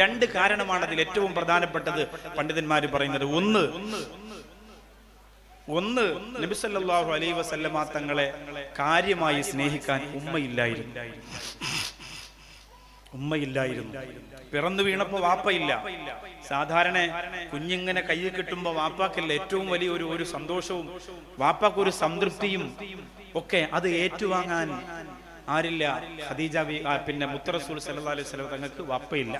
രണ്ട് കാരണമാണ് അതിൽ ഏറ്റവും പ്രധാനപ്പെട്ടത് പണ്ഡിതന്മാർ പറയുന്നത്. ഒന്ന് ഒന്ന് നബിസല്ലാഹു അലൈ വസല്ലമ തങ്ങളെ കാര്യമായി സ്നേഹിക്കാൻ ഉമ്മയില്ലായിരുന്നു. ഉമ്മയില്ലായിരുന്നു. പിറന്നു വീണപ്പോ വാപ്പയില്ല. സാധാരണ കുഞ്ഞിങ്ങനെ കയ്യിൽ കിട്ടുമ്പോ വാപ്പാക്കല്ല ഏറ്റവും വലിയ ഒരു ഒരു സന്തോഷവും വാപ്പാക്കൊരു സംതൃപ്തിയും ഒക്കെ അത് ഏറ്റുവാങ്ങാൻ ആരില്ല. ഖദീജ പിന്നെ മുത്തറസൂൽ സല്ലല്ലാഹു അലൈഹി വസല്ലം തങ്ങൾക്ക് വപ്പയില്ല.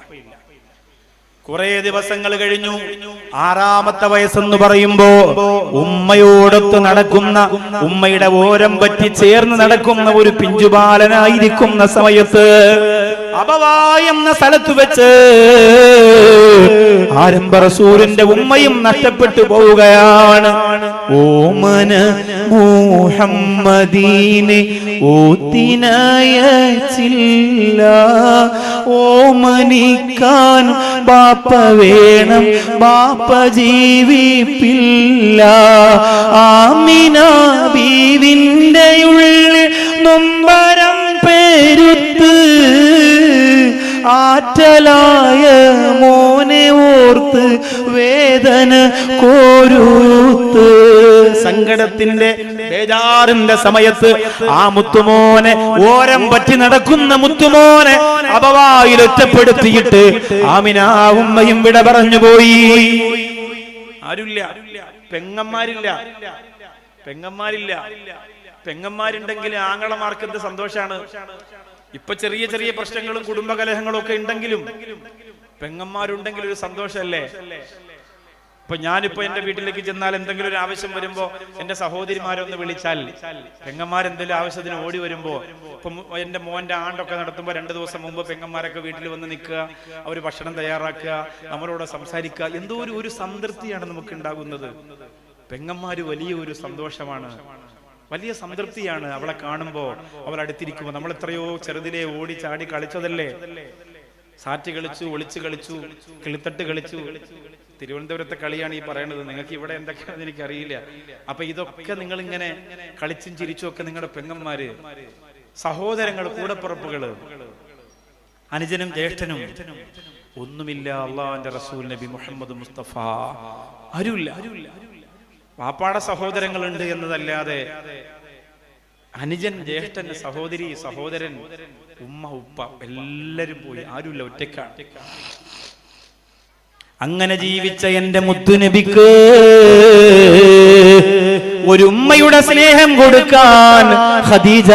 കുറെ ദിവസങ്ങൾ കഴിഞ്ഞു. ആറാമത്തെ വയസ്സെന്ന് പറയുമ്പോ ഉമ്മയോടൊത്ത് നടക്കുന്ന ഉമ്മയുടെ ഓരം പറ്റി ചേർന്ന് നടക്കുന്ന ഒരു പിഞ്ചുബാലനായിരിക്കുന്ന സമയത്ത് അബവാ എന്ന സ്ഥലത്ത് വെച്ച് ആരംഭ റസൂലിന്റെ ഉമ്മയും നഷ്ടപ്പെട്ടു പോവുകയാണ്. ഓമന മുഹമ്മദീനെ ഓത്തിനയച്ചില്ല. ഓമനിക്കാൻ ബാപ്പ വേണം ബാപ്പ ജീവിപ്പില്ല. ആമിന കോരൂത്ത്. സങ്കടത്തിന്റെ ബേജാറിന്റെ സമയത്ത് ആ മുത്തുമോനെ ഓരം പറ്റി നടക്കുന്ന മുത്തുമോനെ അപവായിൽ ഒറ്റപ്പെടുത്തിയിട്ട് ആമിനാ ഉമ്മയും വിട പറഞ്ഞു പോയി. ആരുമില്ല. പെങ്ങന്മാരില്ല. പെങ്ങന്മാരില്ല. പെങ്ങന്മാരുണ്ടെങ്കിൽ ആങ്ങളമാർക്ക് എന്ത് സന്തോഷാണ്? ഇപ്പൊ ചെറിയ ചെറിയ പ്രശ്നങ്ങളും കുടുംബകലഹങ്ങളും ഒക്കെ ഉണ്ടെങ്കിലും പെങ്ങന്മാരുണ്ടെങ്കിൽ ഒരു സന്തോഷമല്ലേ ഇപ്പൊ ഞാനിപ്പോ എന്റെ വീട്ടിലേക്ക് ചെന്നാൽ എന്തെങ്കിലും ഒരു ആവശ്യം വരുമ്പോ എന്റെ സഹോദരിമാരൊന്ന് വിളിച്ചാൽ പെങ്ങന്മാരെന്തെങ്കിലും ആവശ്യത്തിന് ഓടി വരുമ്പോ ഇപ്പൊ എന്റെ മോന്റെ ആണ്ടൊക്കെ നടത്തുമ്പോ രണ്ടു ദിവസം മുമ്പ് പെങ്ങന്മാരൊക്കെ വീട്ടിൽ വന്ന് നിൽക്കുക അവർ ഭക്ഷണം തയ്യാറാക്കുക നമ്മളോട് സംസാരിക്കുക എന്തോ ഒരു ഒരു സംതൃപ്തിയാണ് നമുക്ക് ഉണ്ടാകുന്നത്. പെങ്ങന്മാര് വലിയ ഒരു സന്തോഷമാണ്. വലിയ സംതൃപ്തിയാണ് അവളെ കാണുമ്പോ അവൾ അടുത്തിരിക്കുമ്പോ നമ്മൾ എത്രയോ ചെറുതിലെ ഓടി ചാടി കളിച്ചതല്ലേ? സാറ്റ് കളിച്ചു ഒളിച്ചു കളിച്ചു കിളിത്തട്ട് കളിച്ചു. തിരുവനന്തപുരത്തെ കളിയാണ് ഈ പറയുന്നത് നിങ്ങൾക്ക് ഇവിടെ എന്തൊക്കെയാണെന്ന് എനിക്കറിയില്ല. അപ്പൊ ഇതൊക്കെ നിങ്ങൾ ഇങ്ങനെ കളിച്ചും ചിരിച്ചും ഒക്കെ നിങ്ങളുടെ പെങ്ങന്മാര് സഹോദരങ്ങൾ കൂടപ്പുറപ്പുകൾ അനുജനും ജ്യേഷ്ഠനും ഒന്നുമില്ല അള്ളാന്റെ റസൂൽ നബി മുഹമ്മദ് മുസ്തഫ. അരുല്ല വാപ്പാടെ സഹോദരങ്ങളുണ്ട് എന്നതല്ലാതെ അനുജൻ ജ്യേഷ്ഠൻ സഹോദരി സഹോദരൻ ഉമ്മ ഉപ്പ എല്ലാരും പോയി. ആരുമില്ല ഒറ്റക്കാണ് അങ്ങനെ ജീവിച്ച എന്റെ മുത്തുനബിക്ക് ഒരു ഉമ്മയുടെ സ്നേഹം കൊടുക്കാൻ ഖദീജ.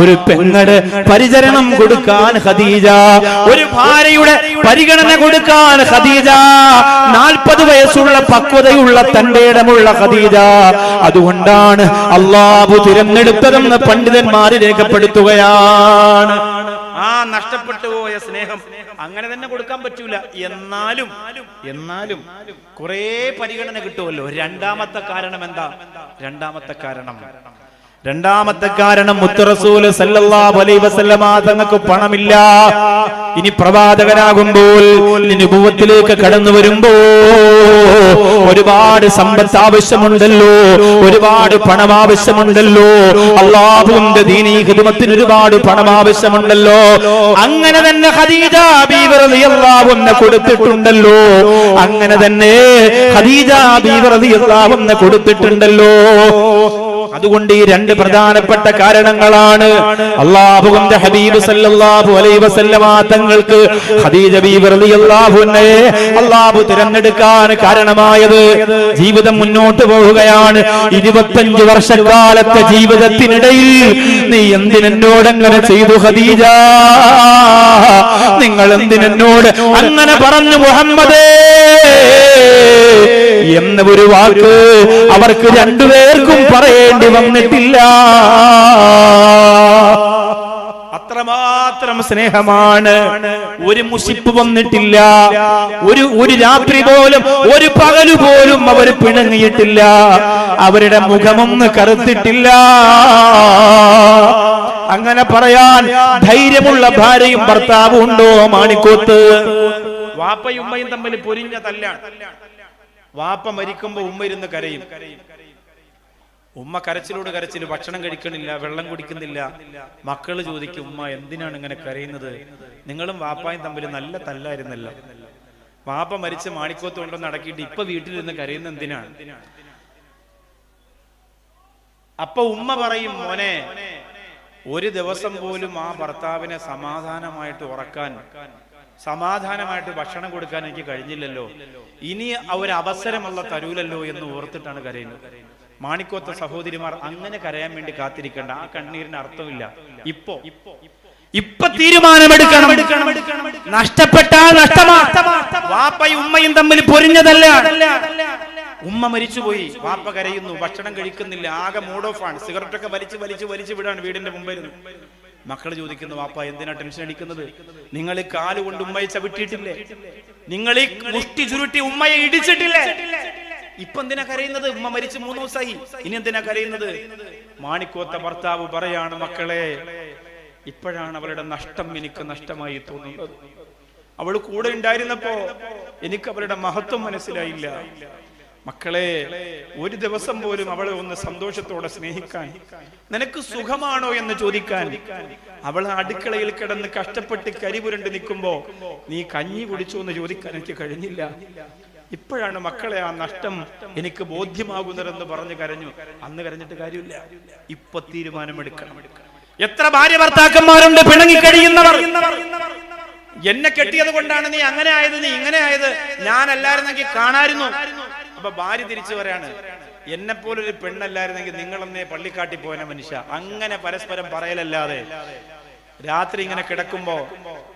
ഒരു പെങ്ങട് പരിചരണം കൊടുക്കാൻ ഖദീജ. ഒരു ഭാര്യയുടെ പരിഗണന കൊടുക്കാൻ ഖദീജ. നാൽപ്പത് വയസ്സുള്ള പക്വതയുള്ള തന്റെ ഇടമുള്ള ഖദീജ. അതുകൊണ്ടാണ് അള്ളാഹു തിരഞ്ഞെടുത്തതെന്ന് പണ്ഡിതന്മാര് രേഖപ്പെടുത്തുകയാണ്. ആ നഷ്ടപ്പെട്ടു പോയ സ്നേഹം അങ്ങനെ തന്നെ കൊടുക്കാൻ പറ്റൂല. എന്നാലും എന്നാലും കുറെ പരിഗണന കിട്ടുമല്ലോ. രണ്ടാമത്തെ കാരണം എന്താ? രണ്ടാമത്തെ കാരണം രണ്ടാമത്തെ കാരണം മുത്തറസൂൽ സല്ലല്ലാഹു അലൈഹി വസല്ലമ തങ്ങൾക്ക് പണമില്ല. ഇനി പ്രവാചകനാകുമ്പോൾ നുപുവത്തിലേക്ക് കടന്നു വരുമ്പോ ഒരുപാട് സമ്പത്ത് ആവശ്യമുണ്ടല്ലോ ഒരുപാട് പണം ആവശ്യമുണ്ടല്ലോ. അള്ളാഹുവിന്റെ ദീനീ ഹിദ്മത്തിന് ഒരുപാട് പണം ആവശ്യമുണ്ടല്ലോ. അങ്ങനെ തന്നെ ഖദീജ ബീവി റളിയല്ലാഹു അൻഹ കൊടുത്തിട്ടുണ്ടല്ലോ. അങ്ങനെ തന്നെ ഖദീജ ബീവി റളിയല്ലാഹു അൻഹ കൊടുത്തിട്ടുണ്ടല്ലോ. അതുകൊണ്ട് ഈ രണ്ട് പ്രധാനപ്പെട്ട കാരണങ്ങളാണ് അള്ളാഹുവിന്റെ ഹബീബ് സല്ലല്ലാഹു അലൈഹി വസല്ലമ തങ്ങൾക്ക് ഖദീജ ബീവി റളിയല്ലാഹു അൻഹയെ അള്ളാഹു തിരഞ്ഞെടുക്കാൻ കാരണമായത് ജീവിതം മുന്നോട്ട് പോവുകയാണ്. ഇരുപത്തഞ്ച് വർഷക്കാലത്തെ ജീവിതത്തിനിടയിൽ നീ എന്തിനെന്നോട് അങ്ങനെ ചെയ്തു ഖദീജ? നിങ്ങൾ എന്തിനെന്നോട് അങ്ങനെ പറഞ്ഞു മുഹമ്മദേ? എന്ന ഒരു വാക്ക് അവർക്ക് രണ്ടുപേർക്കും പറയേണ്ടി വന്നിട്ടില്ല. അത്രമാത്രം സ്നേഹമാണ്. ഒരു മുഷിപ്പ് വന്നിട്ടില്ല. ഒരു ഒരു രാത്രി പോലും ഒരു പകൽ പോലും അവർ പിണങ്ങിയിട്ടില്ല. അവരുടെ മുഖമൊന്ന് കറുത്തിട്ടില്ല. അങ്ങനെ പറയാൻ ധൈര്യമുള്ള ഭാര്യയും ഭർത്താവും ഉണ്ടോ മാണിക്കോത്ത്? വാപ്പയും ഉമ്മയും തമ്മിൽ പൊരിഞ്ഞ തല്ലാണ്. വാപ്പ മരിക്കുമ്പോ ഉമ്മ ഇരുന്ന് കരയും. ഉമ്മ കരച്ചിലോട് കരച്ചിൽ ഭക്ഷണം കഴിക്കണില്ല വെള്ളം കുടിക്കുന്നില്ല. മക്കൾ ചോദിക്കും ഉമ്മ എന്തിനാണ് ഇങ്ങനെ കരയുന്നത്? നിങ്ങളും വാപ്പായും തമ്മിൽ നല്ല തല്ലായിരുന്നല്ലോ. വാപ്പ മരിച്ച് മാണിക്കോത്ത് കൊണ്ടൊന്ന് അടക്കിയിട്ട് ഇപ്പൊ വീട്ടിലിരുന്ന് കരയുന്ന എന്തിനാണ്? അപ്പൊ ഉമ്മ പറയും മോനെ ഒരു ദിവസം പോലും ആ ഭർത്താവിനെ സമാധാനമായിട്ട് ഉറക്കാൻ സമാധാനമായിട്ട് ഭക്ഷണം കൊടുക്കാൻ എനിക്ക് കഴിഞ്ഞില്ലല്ലോ. ഇനി അവസരമുള്ള തരൂലല്ലോ എന്ന് ഓർത്തിട്ടാണ് കരയുന്നത്. മാണിക്കോത്ത സഹോദരിമാർ അങ്ങനെ കരയാൻ വേണ്ടി കാത്തിരിക്കേണ്ട. ആ കണ്ണീരിന് അർത്ഥമില്ല. ഇപ്പോ? ഇപ്പൊ തീരുമാനമെടുക്കണം. നഷ്ടപ്പെട്ടാൽ വാപ്പയും ഉമ്മയും തമ്മിൽ പൊരിഞ്ഞതല്ല. ഉമ്മ മരിച്ചുപോയി. വാപ്പ കരയുന്നു. ഭക്ഷണം കഴിക്കുന്നില്ല. ആകെ മൂഡ് ഓഫ് ആണ്. സിഗരറ്റ് ഒക്കെ വലിച്ച് വലിച്ച് വലിച്ച് വിടാണ് വീടിന്റെ മുമ്പിൽ. മക്കൾ ചോദിക്കുന്നു വാപ്പ എന്തിനാ ടെൻഷൻ അടിക്കുന്നത്? നിങ്ങൾ കാൽ കൊണ്ട് ഉമ്മയെ ചവിട്ടിയിട്ടില്ലേ? നിങ്ങൾ ഈ മുഷ്ടി ചുരുട്ടി ഉമ്മയെ ഇടിച്ചിട്ടില്ലേ? ഇപ്പൊ എന്തിനാ കരയുന്നത്? ഉമ്മ മരിച്ചു മൂന്ന് ദിവസമായി. ഇനി എന്തിനാ കരയുന്നത്? മാണിക്കോത്ത ഭർത്താവ് പറയാണ് മക്കളെ ഇപ്പോഴാണ് അവളുടെ നഷ്ടം എനിക്ക് നഷ്ടമായി തോന്നുന്നത് അവൾ കൂടെ ഉണ്ടായിരുന്നപ്പോ എനിക്ക് അവളുടെ മഹത്വം മനസ്സിലായില്ല. മക്കളെ ഒരു ദിവസം പോലും അവളെ ഒന്ന് സന്തോഷത്തോടെ സ്നേഹിക്കാൻ നിനക്ക് സുഖമാണോ എന്ന് ചോദിക്കാൻ അവൾ അടുക്കളയിൽ കിടന്ന് കഷ്ടപ്പെട്ട് കരിപുരണ്ട് നിൽക്കുമ്പോ നീ കഞ്ഞി കുടിച്ചു എന്ന് ചോദിക്കാൻ എനിക്ക് കഴിഞ്ഞില്ല. ഇപ്പോഴാണ് മക്കളെ ആ നഷ്ടം എനിക്ക് ബോധ്യമാകുന്നതെന്ന് പറഞ്ഞു കരഞ്ഞു. അന്ന് കരഞ്ഞിട്ട് കാര്യമില്ല. ഇപ്പൊ തീരുമാനമെടുക്കണം. എത്ര ഭാര്യ ഭർത്താക്കന്മാരുണ്ട് പിണങ്ങി കഴിയുന്നവർ. എന്നെ കെട്ടിയത് കൊണ്ടാണ് നീ അങ്ങനെ ആയത് നീ ഇങ്ങനെ ആയത്. ഞാനല്ലായിരുന്നെങ്കിൽ കാണായിരുന്നു. അപ്പൊ ഭാര്യ തിരിച്ചു പറയാണ് എന്നെ പോലൊരു പെണ്ണല്ലായിരുന്നെങ്കിൽ നിങ്ങളെന്നേ പള്ളിക്കാട്ടി പോയന മനുഷ്യ. അങ്ങനെ പരസ്പരം പറയലല്ലാതെ രാത്രി ഇങ്ങനെ കിടക്കുമ്പോ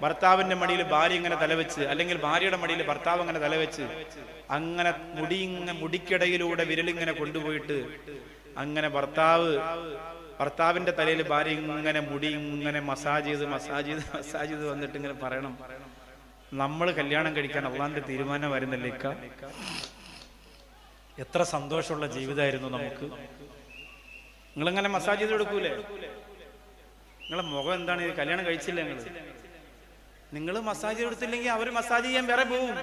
ഭർത്താവിന്റെ മടിയിൽ ഭാര്യ ഇങ്ങനെ തലവെച്ച് അല്ലെങ്കിൽ ഭാര്യയുടെ മടിയിൽ ഭർത്താവ് ഇങ്ങനെ തലവെച്ച് അങ്ങനെ മുടി ഇങ്ങനെ മുടിക്കിടയിലൂടെ വിരലിങ്ങനെ കൊണ്ടുപോയിട്ട് അങ്ങനെ ഭർത്താവ് ഭർത്താവിന്റെ തലയിൽ ഭാര്യ ഇങ്ങനെ മുടി ഇങ്ങനെ മസാജ് ചെയ്ത് മസാജ് ചെയ്ത് മസാജ് ചെയ്ത് വന്നിട്ട് ഇങ്ങനെ പറയണം. നമ്മൾ കല്യാണം കഴിക്കാൻ അള്ളാന്റെ തീരുമാനം വരുന്നില്ല ഇക്ക? എത്ര സന്തോഷമുള്ള ജീവിതമായിരുന്നു നമുക്ക്. നിങ്ങളിങ്ങനെ മസാജ് ചെയ്ത് കൊടുക്കൂലേ നിങ്ങളെ മുഖം എന്താണ്? കല്യാണം കഴിച്ചില്ല നിങ്ങൾ നിങ്ങൾ മസാജ് കൊടുത്തില്ലെങ്കിൽ അവർ മസാജ് ചെയ്യാൻ വേറെ പോവും.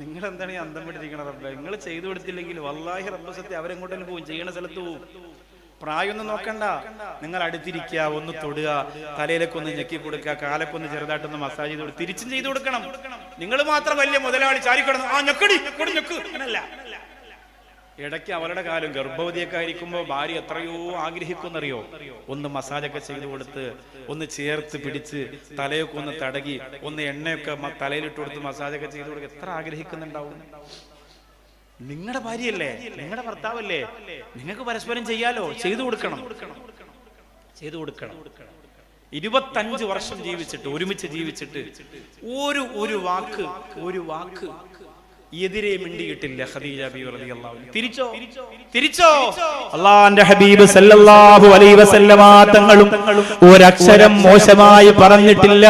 നിങ്ങൾ എന്താണ് ഈ അന്തം പിടിച്ചിരിക്കണ റബ്ബ? നിങ്ങൾ ചെയ്തു കൊടുത്തില്ലെങ്കിൽ വല്ലാഹി റബ്ബ സത്യം അവരെങ്ങോട്ടും പോവും. ചെയ്യണ സ്ഥലത്ത് പോവും. പ്രായമൊന്നും നോക്കണ്ട. നിങ്ങൾ അടുത്തിരിക്കുക ഒന്ന് തൊടുക തലയിലേക്ക് ഒന്ന് ഞെക്കി കൊടുക്കുക കാലൊക്കെ ഒന്ന് ചെറുതായിട്ടൊന്ന് മസാജ് ചെയ്ത് കൊടുക്കുക തിരിച്ചും ചെയ്തു കൊടുക്കണം. നിങ്ങൾ മാത്രം വലിയ മുതലാളി ചാരിക്കിടന്ന് ആ ഞെക്കടി ഞെക്കടി ഞെക്ക് അങ്ങനല്ല ഇടയ്ക്ക് അവരുടെ കാലം ഗർഭവതിയൊക്കെ ആയിരിക്കുമ്പോൾ ഭാര്യ എത്രയോ ആഗ്രഹിക്കുന്നറിയോ ഒന്ന് മസാജൊക്കെ ചെയ്തു കൊടുത്ത് ഒന്ന് ചേർത്ത് പിടിച്ച് തലയൊക്കെ ഒന്ന് തടകി ഒന്ന് എണ്ണയൊക്കെ തലയിലിട്ട് കൊടുത്ത് മസാജൊക്കെ ചെയ്തു കൊടുക്കുക എത്ര ആഗ്രഹിക്കുന്നുണ്ടാവും? നിങ്ങളുടെ ഭാര്യയല്ലേ? നിങ്ങളുടെ ഭർത്താവല്ലേ? നിങ്ങൾക്ക് പരസ്പരം ചെയ്യാലോ? ചെയ്തു കൊടുക്കണം. ചെയ്തു കൊടുക്കണം. ഇരുപത്തഞ്ച് വർഷം ജീവിച്ചിട്ട് ഒരുമിച്ച് ജീവിച്ചിട്ട് ഒരു ഒരു വാക്ക് ഒരു വാക്ക് എതിരെ മിണ്ടിയിട്ടില്ല ഖദീജ ബി തിരിച്ചോ? തിരിച്ചോ? അള്ളാന്റെ ഹബീബ് സല്ലല്ലാഹു അലൈഹി വസല്ലമ തങ്ങളും ഒരക്ഷരം മോശമായി പറഞ്ഞിട്ടില്ല.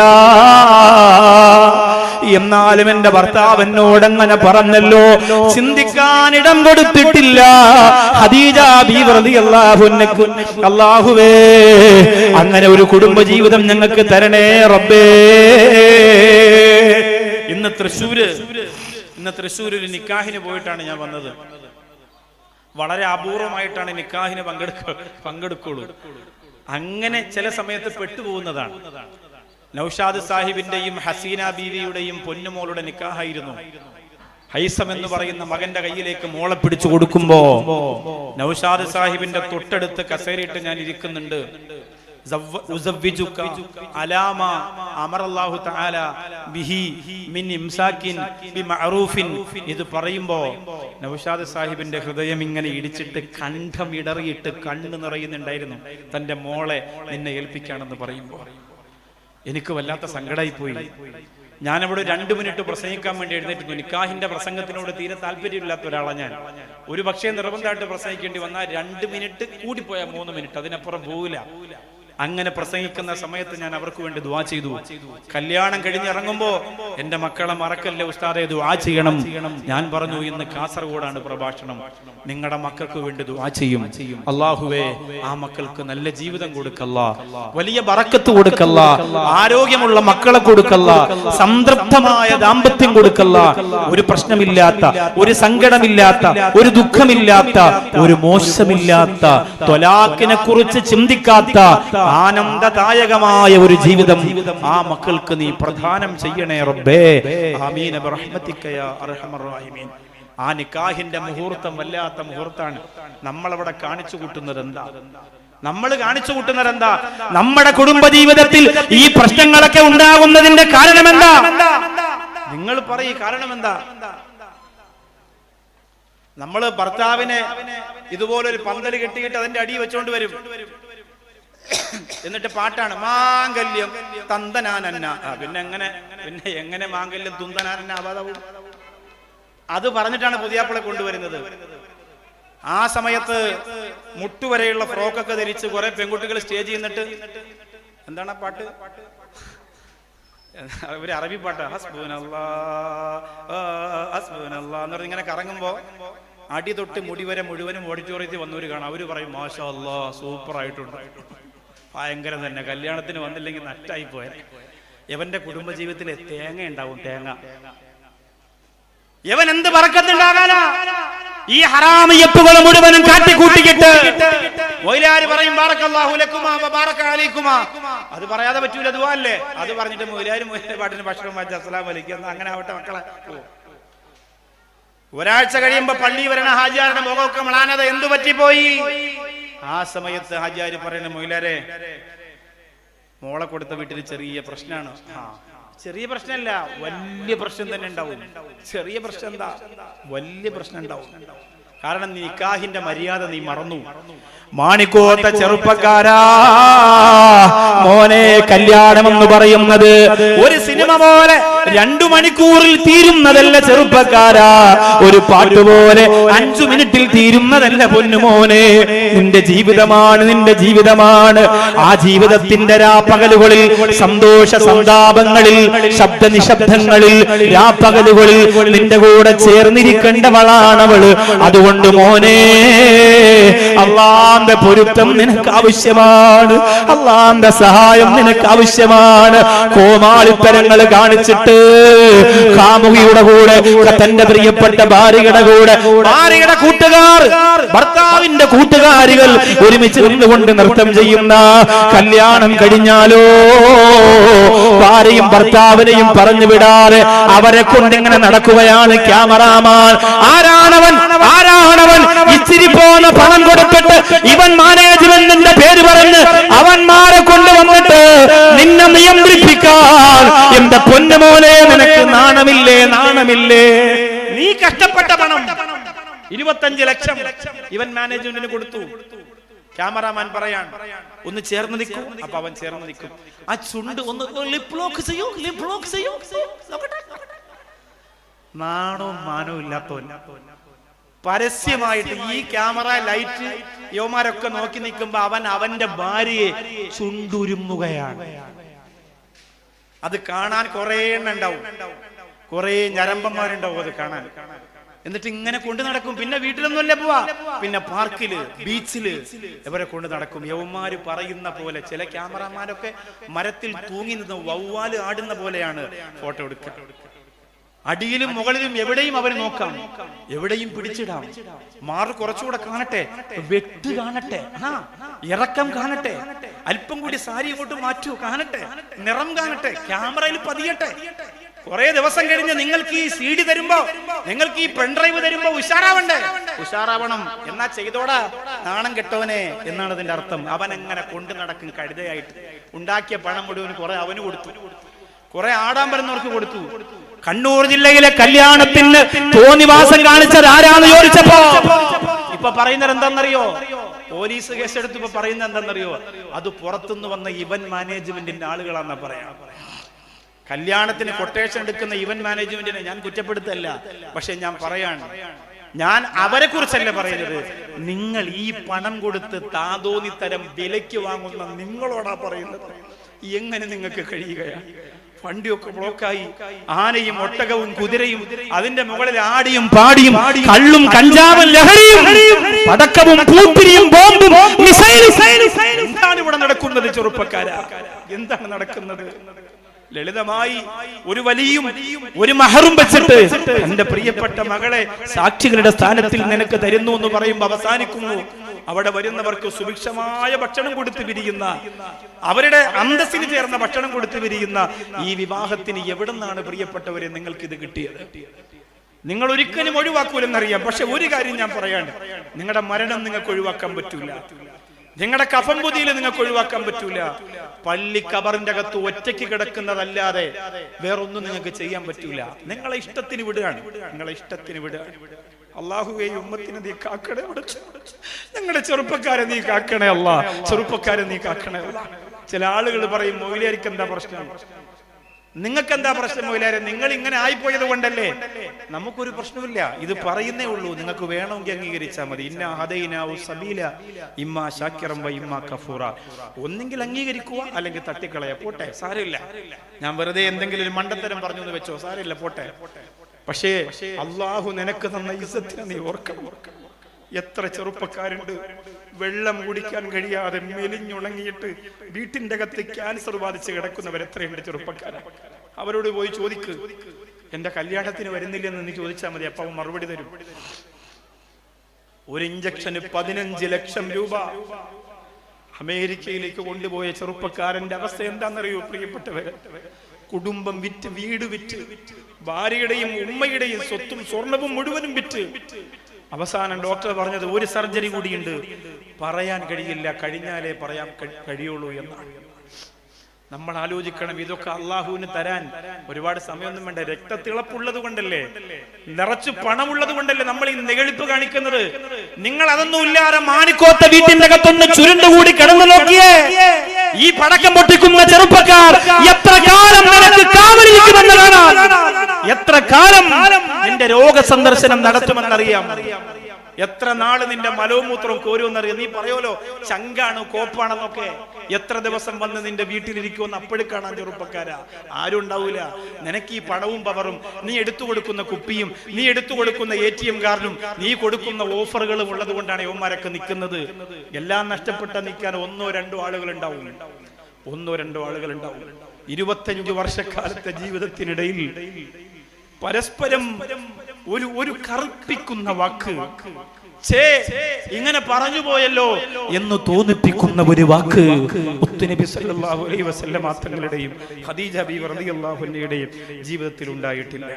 എന്നാലും എന്റെ ഭർത്താവ് എന്നോട് അങ്ങനെ പറഞ്ഞല്ലോ ചിന്തിക്കാൻ ഇടം കൊടുത്തിട്ടില്ല ഹദീജ അൻഹയ്ക്ക് അങ്ങനെ ഒരു കുടുംബ ജീവിതം ഞങ്ങൾക്ക് തരണേ റബ്ബേ. ഇന്ന് തൃശ്ശൂര് ഇന്ന് തൃശ്ശൂർ ഒരു നിക്കാഹിന് പോയിട്ടാണ് ഞാൻ വന്നത്. വളരെ അപൂർവമായിട്ടാണ് നിക്കാഹിന് പങ്കെടുക്ക പങ്കെടുക്കുള്ളൂ. അങ്ങനെ ചില സമയത്ത് പെട്ടുപോകുന്നതാണ്. നൌഷാദ് സാഹിബിന്റെയും ഹസീന ബീവിയുടെയും പൊന്നുമോളുടെ നിക്കാഹായിരുന്നു. ഹൈസം എന്ന് പറയുന്ന മകന്റെ കയ്യിലേക്ക് മോളെ പിടിച്ചു കൊടുക്കുമ്പോ നൌഷാദ് സാഹിബിന്റെ തൊട്ടടുത്ത് കസേരയിട്ട് ഞാൻ ഇരിക്കുന്നുണ്ട്. ഇത് പറയുമ്പോ നൗഷാദ് സാഹിബിന്റെ ഹൃദയം ഇങ്ങനെ ഇടിച്ചിട്ട് കണ്ഠം ഇടറിയിട്ട് കണ്ണ് നിറയുന്നുണ്ടായിരുന്നു. തന്റെ മോളെ നിന്നെ ഏൽപ്പിക്കാണെന്ന് പറയുമ്പോ. എനിക്ക് വല്ലാത്ത സങ്കടമായി പോയി ഞാനവിടെ രണ്ട് മിനിറ്റ് പ്രസംഗിക്കാൻ വേണ്ടി എഴുന്നേറ്റ് നിക്കാഹിന്റെ പ്രസംഗത്തിനോട് തീരെ താല്പര്യമില്ലാത്ത ഒരാളാണ് ഞാൻ. ഒരു പക്ഷേ നിർബന്ധമായിട്ട് പ്രസംഗിക്കേണ്ടി വന്നാൽ രണ്ട് മിനിറ്റ് കൂടിപ്പോയാൽ മൂന്ന് മിനിറ്റ്. അതിനപ്പുറം പോവില്ല. അങ്ങനെ പ്രസംഗിക്കുന്ന സമയത്ത് ഞാൻ അവർക്ക് വേണ്ടി ദുവാ ചെയ്തു. കല്യാണം കഴിഞ്ഞിറങ്ങുമ്പോ എന്റെ മക്കളെ മറക്കല്ലേ ഉസ്താദെ ദുവാ ചെയ്യണം. ഞാൻ പറഞ്ഞു ഇന്ന് കാസർഗോഡാണ് പ്രഭാഷണം. നിങ്ങളുടെ മക്കൾക്ക് വേണ്ടി ദുവാ ചെയ്യും. അള്ളാഹുവേ ആ മക്കൾക്ക് നല്ല ജീവിതം കൊടുക്കല്ല. വലിയ ബറക്കത്ത് കൊടുക്കല്ല. ആരോഗ്യമുള്ള മക്കളെ കൊടുക്കല്ല. സംതൃപ്തമായ ദാമ്പത്യം കൊടുക്കല്ല. ഒരു പ്രശ്നമില്ലാത്ത ഒരു സങ്കടമില്ലാത്ത ഒരു ദുഃഖമില്ലാത്ത ഒരു മോശമില്ലാത്ത തൊലാക്കിനെ കുറിച്ച് ചിന്തിക്കാത്ത ആനന്ദദായകമായ ഒരു ജീവിതം ആ മക്കൾക്ക് നീ പ്രധാനം ചെയ്യണേ റബ്ബേ. ആമീൻ. ആ നിക്കാഹിന്റെ മുഹൂർത്തം വല്ലാത്ത മുഹൂർത്താണ് നമ്മളവിടെ കാണിച്ചു കൂട്ടുന്നത് എന്താ നമ്മൾ കാണിച്ചു കൂട്ടുന്നത് എന്താ നമ്മുടെ കുടുംബ ജീവിതത്തിൽ ഈ പ്രശ്നങ്ങളൊക്കെ ഉണ്ടാകുന്നതിന്റെ കാരണം എന്താ നിങ്ങൾ പറയും കാരണം എന്താ നമ്മൾ ഭർത്താവിനെ ഇതുപോലൊരു പന്തൽ കെട്ടിയിട്ട് അതിന്റെ അടി വെച്ചോണ്ട് വരും. എന്നിട്ട് പാട്ടാണ് മാംഗല്യം തന്തനാനന്ന. പിന്നെ എങ്ങനെ? പിന്നെ എങ്ങനെ മാംഗല്യം തുന്തനാനന്ന ആവാതാവും? അത് പറഞ്ഞിട്ടാണ് പുതിയാപ്പിളെ കൊണ്ടുവരുന്നത്. ആ സമയത്ത് മുട്ടുവരെയുള്ള ഫ്രോക്കൊക്കെ ധരിച്ച് കുറെ പെൺകുട്ടികൾ സ്റ്റേജ് ചെയ്യുന്നിട്ട് എന്താണ് ആ പാട്ട്? ഒരു അറബി പാട്ട്. എന്ന് പറഞ്ഞ് ഇങ്ങനെ കറങ്ങുമ്പോ അടി തൊട്ട് മുടി വരെ മുഴുവനും ഓഡിറ്റോറിയത്തിൽ വന്നവര് കാണാം. അവർ പറയും മാഷാ സൂപ്പർ ആയിട്ടുണ്ട് ഭയങ്കരം തന്നെ. കല്യാണത്തിന് വന്നില്ലെങ്കിൽ നഷ്ടായി പോയാൽ ഇവന്റെ കുടുംബജീവിതത്തിലെ തേങ്ങ ഉണ്ടാവും തേങ്ങ. ഇവൻ എന്ത് പറക്കത്തുണ്ടാകാനാ? ഈ ഹറാമിയപ്പുകൾ മുഴുവനും കാട്ടിക്കൂട്ടിക്കിട്ട് മൊയിലാര് പറയും അത് പറയാതെ പറ്റൂല അല്ലേ? അത് പറഞ്ഞിട്ട് മൊയിലാര് മൊയിലാര് പാട്ടിന് ഭക്ഷണം വായിച്ച് അസ്സലാമു വലിക്കുന്ന അങ്ങനെ ആവട്ടെ മക്കളെ. ഒരാഴ്ച കഴിയുമ്പോ പള്ളി വരണ ഹാജിയാരുടെ മുഖമൊക്കെ മളാനത എന്തു പറ്റിപ്പോയി? ആ സമയത്ത് ഹാജിയാര് പറയുന്ന മൊയിലാരെ മോളെ കൊടുത്ത വീട്ടിൽ ചെറിയ പ്രശ്നമാണ് ആ ചെറിയ പ്രശ്നമല്ല വലിയ പ്രശ്നം തന്നെ ഉണ്ടാവും. ചെറിയ പ്രശ്നം എന്താ? വലിയ പ്രശ്നം ഉണ്ടാവും. കാരണം നിക്കാഹിന്റെ മര്യാദ നീ മറന്നു. മാണിക്കോത്ത ചെറുപ്പക്കാരാ. മോനെ കല്യാണം എന്ന് പറയുന്നത് ഒരു സിനിമ പോലെ രണ്ടു മണിക്കൂറിൽ തീരുന്നതല്ല ചെറുപ്പക്കാരാ. ഒരു പാട്ട് പോലെ അഞ്ചു മിനിറ്റിൽ തീരുന്നതല്ല പൊന്നുമോനെ നിന്റെ ജീവിതമാണ് നിന്റെ ജീവിതമാണ്. ആ ജീവിതത്തിന്റെ രാപ്പകലുകളിൽ സന്തോഷ സന്താപങ്ങളിൽ ശബ്ദ നിശബ്ദങ്ങളിൽ രാപ്പകലുകളിൽ നിന്റെ കൂടെ ചേർന്നിരിക്കേണ്ടവളാണവൾ. അതുകൊണ്ട് മോനെ അള്ളാന്റെ പൊരുത്തം നിനക്ക് ആവശ്യമാണ്. അള്ളാന്റെ സഹായം നിനക്ക് ആവശ്യമാണ്. കോമാളിത്തരങ്ങൾ കാണിച്ചിട്ട് കാമുകിയുടെ കൂടെ തന്റെ പ്രിയപ്പെട്ട ഭാര്യയുടെ കൂടെ ഭാര്യയുടെ കൂട്ടുകാർ ഭർത്താവിന്റെ കൂട്ടുകാരികൾ ഒരുമിച്ച് നിന്നുകൊണ്ട് നൃത്തം ചെയ്യുന്ന കല്യാണം കഴിഞ്ഞാലോ? ഭാര്യയും ഭർത്താവിനെയും പറഞ്ഞു വിടാതെ അവരെ കൊണ്ട് ഇങ്ങനെ നടക്കുകയാണ് ക്യാമറാമാൻ. ആരാണവൻ? ആരാണവൻ ഇച്ചിരി പോന്ന പണം കൊടുത്തിട്ട് ഇവൻ മാനേജ്മെന്റിന്റെ പേര് പറഞ്ഞ് അവന്മാരെ കൊണ്ടുവന്നിട്ട് നിന്നെ നിയന്ത്രിപ്പിക്കാൻ എന്റെ പൊന്നുമോനെ നിനക്ക് നാണമില്ലേ നാണമില്ലേ? നീ കഷ്ടപ്പെട്ട പണം. ഇരുപത്തഞ്ച് ലക്ഷം ഇവൻ മാനേജ്മെന്റിന് കൊടുത്തു. ക്യാമറാമാൻ പറയാൻ ഒന്ന് ചേർന്ന് നിൽക്കും. അപ്പൊ അവൻ ചേർന്ന് നിൽക്കും. ആ ചുണ്ട് ഒന്ന് ലിപ് ലോക്ക് ചെയ്യൂ ലിപ് ലോക്ക് ചെയ്യൂ. നാണോ മാനോ ഇല്ലാത്തവൻ. പരസ്യമായിട്ട് ഈ ക്യാമറ ലൈറ്റ് യുവമാരൊക്കെ നോക്കി നിൽക്കുമ്പോ അവൻ അവന്റെ ഭാര്യയെ ചുണ്ടുരുമ്മുകയാണ് അത് കാണാൻ കുറെ എണ്ണ ഉണ്ടാവും. കുറെ ഞരമ്പന്മാരുണ്ടാവും അത് കാണാൻ. എന്നിട്ട് ഇങ്ങനെ കൊണ്ടു നടക്കും. പിന്നെ വീട്ടിലൊന്നുമല്ല പോവാ. പിന്നെ പാർക്കിൽ ബീച്ചിൽ ഇവരെ കൊണ്ട് നടക്കും. യവന്മാര് പറയുന്ന പോലെ ചില ക്യാമറമാരൊക്കെ മരത്തിൽ തൂങ്ങി നിന്ന് വവ്വാൽ ആടുന്ന പോലെയാണ് ഫോട്ടോ എടുക്കുക. അടിയിലും മുകളിലും എവിടെയും അവർ നോക്കാം. എവിടെയും പിടിച്ചിടാം. മാറ് കുറച്ചുകൂടെ കാണട്ടെ. വെട്ട് കാണട്ടെ. ഇറക്കം കാണട്ടെ. അല്പം കൂടി സാരി ഇങ്ങോട്ട് മാറ്റൂ കാണട്ടെ നിറം കാണട്ടെ ക്യാമറയിൽ പതിയട്ടെ. കുറെ ദിവസം കഴിഞ്ഞ് നിങ്ങൾക്ക് ഈ സി ഡി തരുമ്പോ നിങ്ങൾക്ക് ഈ പെൺഡ്രൈവ് തരുമ്പോ ഉഷാറാവണ്ടേ? ഉഷാറാവണം. എന്നാ ചെയ്തോടാ. നാണം കെട്ടവനെ എന്നാണ് അതിന്റെ അർത്ഥം. അവൻ എങ്ങനെ കൊണ്ടു നടക്കും കഴുതയായിട്ട്. ഉണ്ടാക്കിയ പണം മുഴുവൻ കുറെ അവന് കൊടുത്തു. കുറെ ആഡംബരന്നവർക്ക് കൊടുത്തു. കണ്ണൂർ ജില്ലയിലെ കല്യാണത്തിന് തോന്നിവാസം കാണിച്ചത് ആരാന്ന് ചോദിച്ചപ്പോ ഇപ്പൊ പറയുന്നത് എന്താണെന്നറിയോ പോലീസ് കേസെടുത്ത് ഇപ്പൊ പറയുന്നത് എന്താണെന്നറിയോ? അത് പുറത്തുനിന്ന് വന്ന ഇവൻ മാനേജ്മെന്റിന്റെ ആളുകളാണെന്നാ പറയാം. കല്യാണത്തിന് കൊട്ടേഷൻ എടുക്കുന്ന ഇവൻ മാനേജ്മെന്റിനെ ഞാൻ കുറ്റപ്പെടുത്തല്ല. പക്ഷെ ഞാൻ പറയാണ് ഞാൻ അവരെ കുറിച്ചല്ല പറയുന്നത്. നിങ്ങൾ ഈ പണം കൊടുത്ത് താതോന്നിത്തരം വിലയ്ക്ക് വാങ്ങുന്ന നിങ്ങളോടാ പറയുന്നത്. എങ്ങനെ നിങ്ങൾക്ക് കഴിയുകയാണ് വണ്ടിയൊക്കെ ബ്ലോക്കായി ആനയും ഒട്ടകവും കുതിരയും അതിന്റെ മുകളിൽ ആടിയും പാടിയും കള്ളും കഞ്ചാവും ലഹരിയും പടക്കവും പൂത്തിരിയും ബോംബും എന്താണ് ഇവിടെ നടക്കുന്നത് ചെറുപ്പക്കാരാ? എന്താണ് നടക്കുന്നത്? ലളിതമായി ഒരു വലിയും ഒരു മഹറും വെച്ചിട്ട് എന്റെ പ്രിയപ്പെട്ട മകളെ സാക്ഷികളുടെ സ്ഥാനത്തിൽ നിനക്ക് തരുന്നു എന്ന് പറയുമ്പോൾ അവസാനിക്കുന്നു. അവിടെ വരുന്നവർക്ക് സുഭിക്ഷമായ ഭക്ഷണം കൊടുത്തു പിരിയുന്ന അവരുടെ അന്തസ്സിന് ചേർന്ന ഭക്ഷണം കൊടുത്തു പിരിയുന്ന ഈ വിവാഹത്തിന് എവിടെ നിന്നാണ് പ്രിയപ്പെട്ടവരെ നിങ്ങൾക്ക് ഇത് കിട്ടിയത്? നിങ്ങൾ ഒരിക്കലും ഒഴിവാക്കൂലെന്നറിയാം. പക്ഷെ ഒരു കാര്യം ഞാൻ പറയാണ്ട് നിങ്ങളുടെ മരണം നിങ്ങൾക്ക് ഒഴിവാക്കാൻ പറ്റൂല. നിങ്ങളുടെ കഫംപുതിയിൽ നിങ്ങൾക്ക് ഒഴിവാക്കാൻ പറ്റൂല. പള്ളി കബറിന്റെ അകത്ത് ഒറ്റയ്ക്ക് കിടക്കുന്നതല്ലാതെ വേറൊന്നും നിങ്ങൾക്ക് ചെയ്യാൻ പറ്റൂല. നിങ്ങളെ ഇഷ്ടത്തിന് വിടുകയാണ്. നിങ്ങളെ ഇഷ്ടത്തിന് വിടുകയാണ്. അള്ളാഹുവെ ഉമ്മത്തിന് നീ കാക്കണേ ഞങ്ങളുടെ ചെറുപ്പക്കാരെ നീ കാക്കണേ അല്ല ചെറുപ്പക്കാരെ നീ കാക്കണേ അല്ല ചില ആളുകൾ പറയും മൊയിലാരിക്ക് എന്താ പ്രശ്നം? നിങ്ങൾക്ക് എന്താ പ്രശ്നം മൊയിലാരെ? നിങ്ങൾ ഇങ്ങനെ ആയിപ്പോയത് കൊണ്ടല്ലേ? നമുക്കൊരു പ്രശ്നമില്ല ഇത് പറയുന്നേ ഉള്ളൂ. നിങ്ങൾക്ക് വേണമെങ്കിൽ അംഗീകരിച്ചാൽ മതി. ഇന്ന ഹദൈനാവു സബീല ഇമ്മ ഷാക്കിറം വ ഇമ്മ കഫൂറ. ഒന്നെങ്കിൽ അംഗീകരിക്കുക അല്ലെങ്കിൽ തട്ടിക്കളയ പോട്ടെ സാരമില്ല. ഞാൻ വെറുതെ എന്തെങ്കിലും ഒരു മണ്ടത്തരം പറഞ്ഞു എന്ന് വെച്ചോ? സാരമില്ല പോട്ടെ. പക്ഷേ അള്ളാഹു നിനക്ക് തന്ന ഇസത്തിനെ നീ ഓർക്കണം. എത്ര ചെറുപ്പക്കാരുണ്ട്. വെള്ളം കുടിക്കാൻ കഴിയാതെ മെലിഞ്ഞുണങ്ങിയിട്ട് വീട്ടിന്റെ അകത്ത് ക്യാൻസർ ബാധിച്ച് കിടക്കുന്നവർ എത്രയുണ്ട് ചെറുപ്പക്കാരൻ അവരോട് പോയി ചോദിക്ക്. എന്റെ കല്യാണത്തിന് വരുന്നില്ലെന്ന് നീ ചോദിച്ചാൽ മതി. അപ്പം മറുപടി തരും. ഒരു ഇഞ്ചക്ഷന് പതിനഞ്ച് ലക്ഷം രൂപ. അമേരിക്കയിലേക്ക് കൊണ്ടുപോയ ചെറുപ്പക്കാരന്റെ അവസ്ഥ എന്താണെന്നറിയോ പ്രിയപ്പെട്ടവര്? കുടുംബം വിറ്റ്. വീട് വിറ്റ്. ഭാര്യയുടെയും ഉമ്മയുടെയും സ്വത്തും സ്വർണവും മുഴുവനും വിറ്റ്. അവസാനം ഡോക്ടർ പറഞ്ഞത് ഒരു സർജറി കൂടിയുണ്ട്. പറയാൻ കഴിയില്ല. കഴിഞ്ഞാലേ പറയാൻ കഴി- കഴിയുള്ളൂ എന്നാണ്. നമ്മൾ ആലോചിക്കണം. ഇതൊക്കെ അള്ളാഹുവിന് തരാൻ ഒരുപാട് സമയമൊന്നും വേണ്ട. രക്തത്തിളപ്പുള്ളത് കൊണ്ടല്ലേ? നിറച്ച് പണമുള്ളത് കൊണ്ടല്ലേ നമ്മൾ ഈ നികഴിപ്പ് കാണിക്കുന്നത്? നിങ്ങൾ അതൊന്നും ഇല്ലാതെ മാണിക്കോത്ത വീട്ടിന്റെ അകത്തൊന്ന് ചുരുണ്ടുകൂടി കിടന്നു നോക്കിയേ. ഈ പടക്കം പൊട്ടിക്കുന്ന ചെറുപ്പക്കാർ എത്ര കാലം നിനക്ക് കാവലിരിക്കുമെന്ന് കാണാൻ എത്ര കാലം നിന്റെ രോഗസന്ദർശനം നടത്തുമെന്നറിയാം. എത്ര നാൾ നിന്റെ മലവും മൂത്രവും കോരുമെന്നറിയാം? നീ പറയുമല്ലോ ചങ്കാണ് കോപ്പാണെന്നൊക്കെ. എത്ര ദിവസം വന്ന് നിന്റെ വീട്ടിലിരിക്കുമെന്ന് അപ്പോഴും കാണാൻ ചെറുപ്പക്കാരാ ആരും ഉണ്ടാവൂല. നിനക്ക് ഈ പണവും പവറും നീ എടുത്തു കൊടുക്കുന്ന കുപ്പിയും നീ എടുത്തു കൊടുക്കുന്ന എ ടി എം കാർഡും നീ കൊടുക്കുന്ന ഓഫറുകളും ഉള്ളത് കൊണ്ടാണ് യവന്മാരൊക്കെ നിൽക്കുന്നത്. എല്ലാം നഷ്ടപ്പെട്ട നിൽക്കാൻ ഒന്നോ രണ്ടോ ആളുകൾ ഉണ്ടാവും ഒന്നോ രണ്ടോ ആളുകൾ ഉണ്ടാവും ഇരുപത്തഞ്ചു വർഷക്കാലത്തെ ജീവിതത്തിനിടയിൽ പരസ്പരം ഒരു ഒരു കറുപ്പിക്കുന്ന വാക്ക്. ചേ ഇങ്ങനെ പറഞ്ഞു പോയല്ലോ എന്ന് തോന്നിപ്പിക്കുന്ന ഒരു വാക്ക് മുത്തുനബി സല്ലല്ലാഹു അലൈഹി തങ്ങളുടെയും ഖദീജ റളിയല്ലാഹു അൻഹയുടെയും ജീവിതത്തിൽ ഉണ്ടായിട്ടില്ല